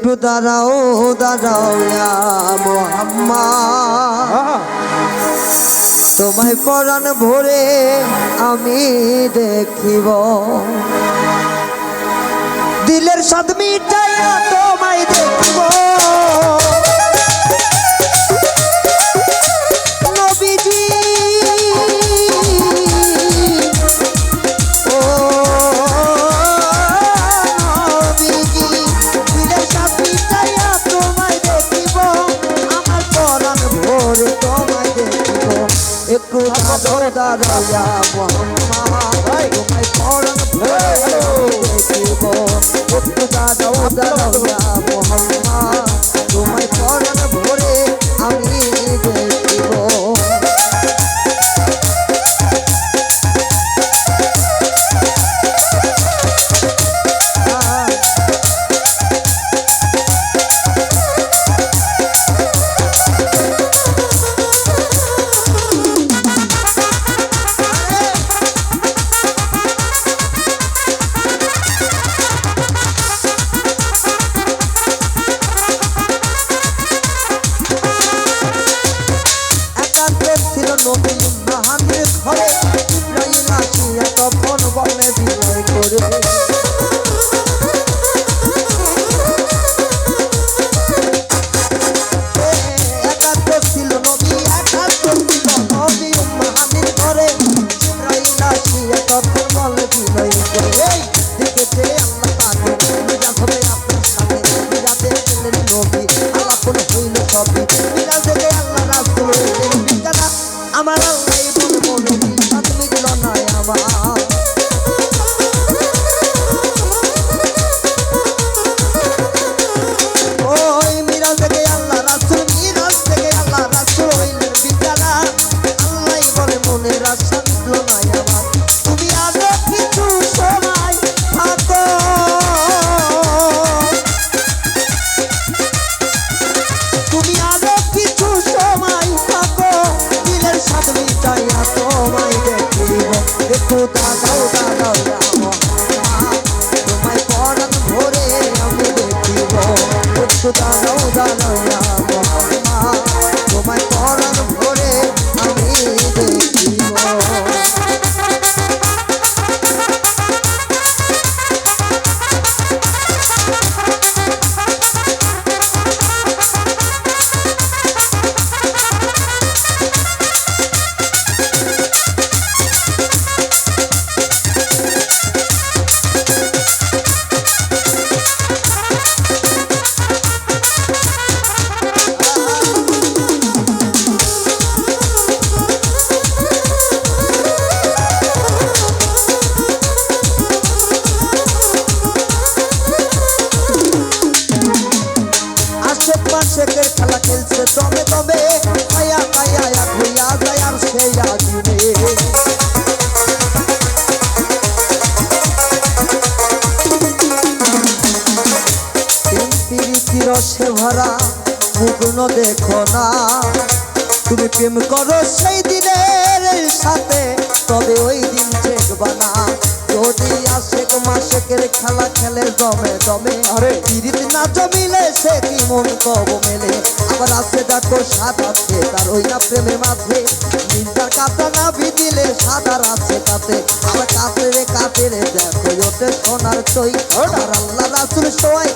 একটু দাঁড়াও দাঁড়াও মোহাম্মা তোমায় পরাণ ভরে আমি দেখিব। দিলের সাদ মিটাইয়া তোমায় দেখিব। মাধব দাদা মহম্মা শুধু দানো দানো আশেকের খেলা খেলছে? তবে তবে আয়া আয়া আয়া, ঘুইয়া যায় সে আগুনে। রসে ভরা মুগ্ন দেখো না। তুমি প্রেম করো সেই দিনের সাথে, তবে ওই দিন দেখবা না। আশেকের খেলা খেলে দমে দমে। আরে। পিরিত না জমিলে সে কি মন কব মেলে? আবার আছে দেখো সাত আছে তার ওই না প্রেমের মাঝে। নিন্দার কাটা না বিদিলে সাদার আছে তাতে। আবার কাপড়ে কাপড়ে দেখো ওতে সোনার চই আর আল্লাহ রাসুল সবাই